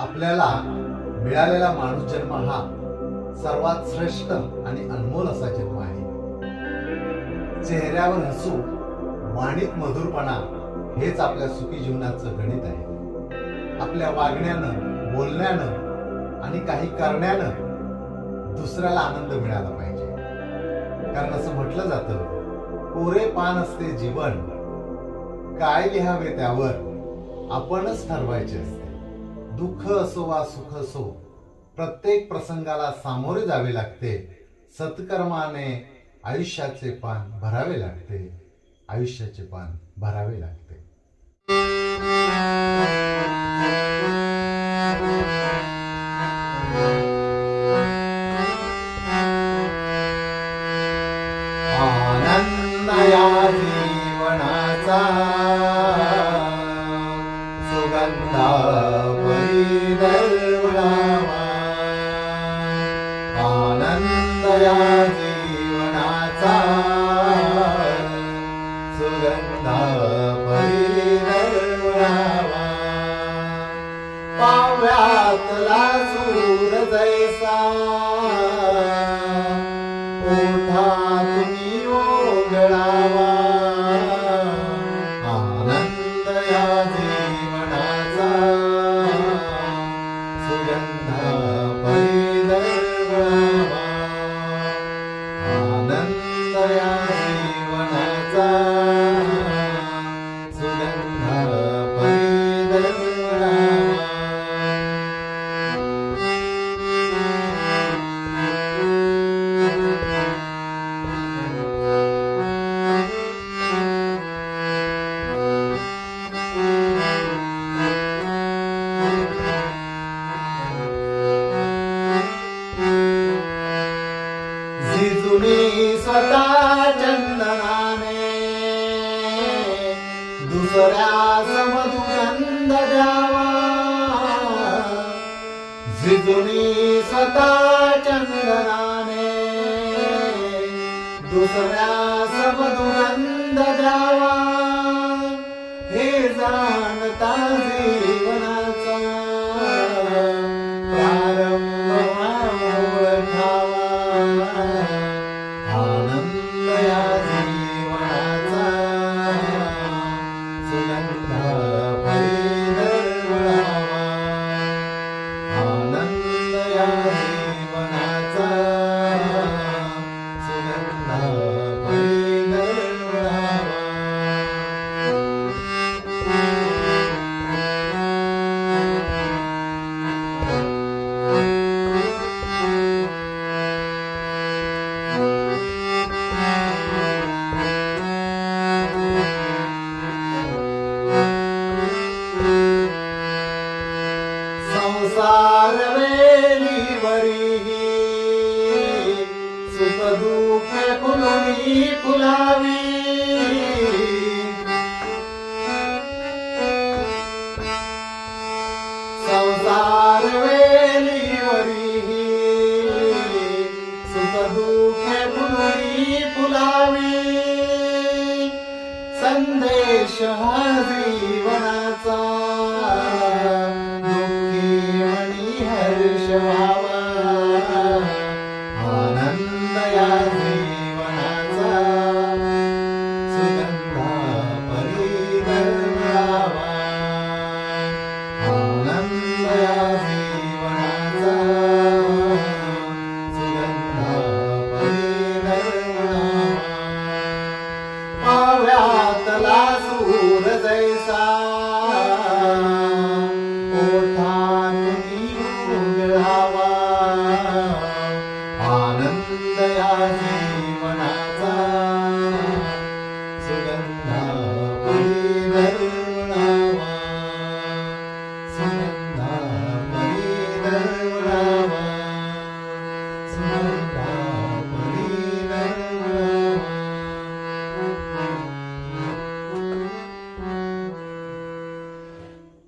आपल्याला मिळालेला माणूस जन्म हा सर्वात श्रेष्ठ आणि अनमोल असा जन्म आहे. चेहऱ्यावर हसू वाणीत मधुरपणा हेच आपल्या सुखी जीवनाचं गणित आहे. आपल्या वागण्यानं बोलण्यानं आणि काही करण्यानं दुसऱ्याला आनंद मिळाला पाहिजे. कारण असं म्हटलं जातं कोरे पान असते जीवन. काय लिहावे त्यावर आपणच ठरवायचे असते. दुःख असो वा सुख असो प्रत्येक प्रसंगाला सामोरे जावे लागते. सत्कर्माने आयुष्याचे पान भरावे लागते. आयुष्याचे पान भरावे लागते. आनंद या जीवनाचा भिजुनी स्वतः चंदनाने दुसऱ्या समदुगंध द्यावा भिजुनी स्वतः चंदनाने दुसऱ्या समदुगंध द्यावा हे जाणता संसार वेलीवरी सुख दुःख फुलवी फुलावी. Amen.